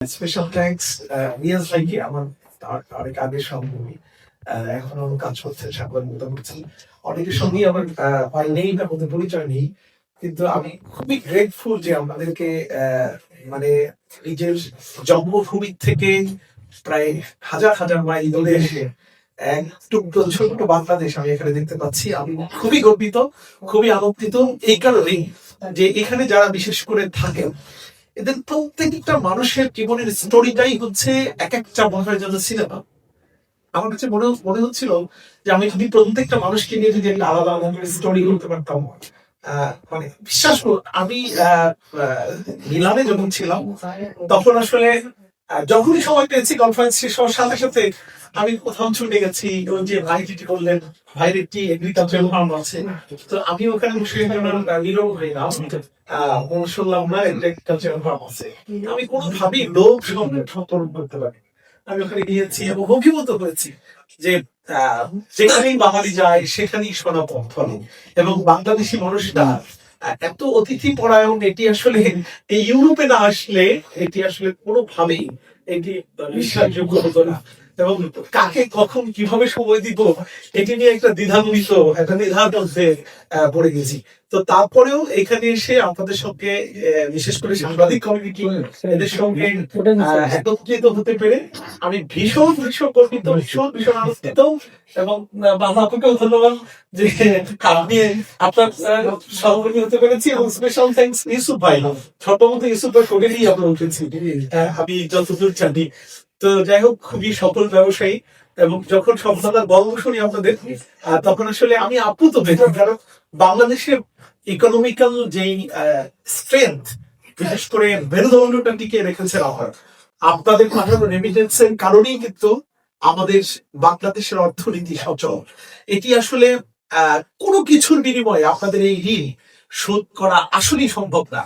Special thanks Niaz ভাইকে আমার অনেক সহকর্মী। আহ, এখনও কাজ করছে সাংবাদিকতা করছেন অনেকের সঙ্গেই আমার হয় নেই না মধ্যে পরিচয় নেই কিন্তু আমি খুবই গ্রেটফুল যে আমাদেরকে মানে নিজের জন্মভূমি থেকে প্রায় হাজার হাজার মাইল দূরে এসে এক টুকরো ছোট্ট বাংলাদেশ আমি এখানে দেখতে পাচ্ছি। আমি খুবই গর্বিত খুবই আনন্দিত। এই কারণেই যে এখানে যারা বিশেষ করে থাকেন এদের প্রত্যেকটা মানুষের জীবনের স্টোরিটাই হচ্ছে এক একটা বছরের জন্য সিনেমা আমার কাছে মনে মনে হচ্ছিল যে আমি যদি প্রত্যেকটা মানুষকে নিয়ে যদি একটা আলাদা আলাদা করে স্টোরি করতে পারতাম আহ, মানে বিশ্বাস করুন আমি মিলানে যখন ছিলাম তখন আসলে যখনই সময় পেয়েছি কনফারেন্স শেষ হওয়ার সাথে সাথে আমি কোথাও ছুটে গেছি ওই যে ভাই যেটি করলেন ভাইয়ের একটি এগ্রিকালচার ফার্ম আছে? তো আমি ওখানে বসে নীরব হয়ে আহ, শুনলাম না এগ্রিকালচার ফার্ম আছে। আমি কোনোভাবেই লোক সতর্ক করতে পারি আমি ওখানে গিয়েছি এবং অভিভূত হয়েছি যে যেখানেই বাঙালি যায় সেখানেই সোনা পথ এবং বাংলাদেশি মানুষটা এত অতিথি পরায়ণ এটি আসলে এই ইউরোপে না আসলে এটি আসলে কোনোভাবেই এটি বিশ্বাসযোগ্য হতো না। এবং কাকে কখন কীভাবে সময় দিব, এটি নিয়ে একটা দ্বিধান্বিত, একটা দ্বিধার মধ্যে পড়ে গেছি। তো তারপরেও এখানে এসে আপনাদের সঙ্গে বিশেষ করে সাংবাদিক কমিউনিটি এদের সঙ্গে একত্রিত হতে পেরে আমি ভীষণ ভীষণ গর্বিত, ভীষণ ভীষণ আনন্দিত এবং বাবা ধন্যবাদ যে আপনি, আপনার সহকর্মী হতে পেরেছি এবং স্পেশাল থ্যাঙ্কস ইউসুফ ভাই প্রথমত ইউসুফ ভাই শরীরেই আমরা উঠেছি। আমি যতদূর জানি তো যাই হোক, খুবই সফল ব্যবসায়ী এবং যখন সফলতার গল্প শুনি আপনাদের তখন আসলে আমি আপ্লুত কারণ বাংলাদেশের ইকোনমিক্যাল যেই স্ট্রেংথ বিশেষ করে মেরুদণ্ডটা টিকে রেখেছেন আমার আপনাদের পাঠানো রেমিটেন্সের কারণেই কিন্তু আমাদের বাংলাদেশের অর্থনীতি সচল। এটি আসলে কোনো কিছুর বিনিময়ে আপনাদের এই ঋণ শোধ করা আসলেই সম্ভব না।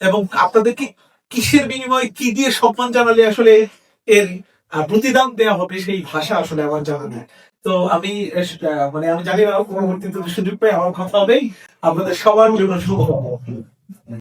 এবং আপনাদেরকে কিসের বিনিময়ে কি দিয়ে সম্মান জানালে আসলে এর প্রতিদান দেয়া হবে সেই ভাষা আসলে আমার জানা নেই। তো আমি মানে আমি জানি না পরবর্তীতে সুযোগ পাই আমার কথা হবেই আপনাদের সবার জন্য শুভ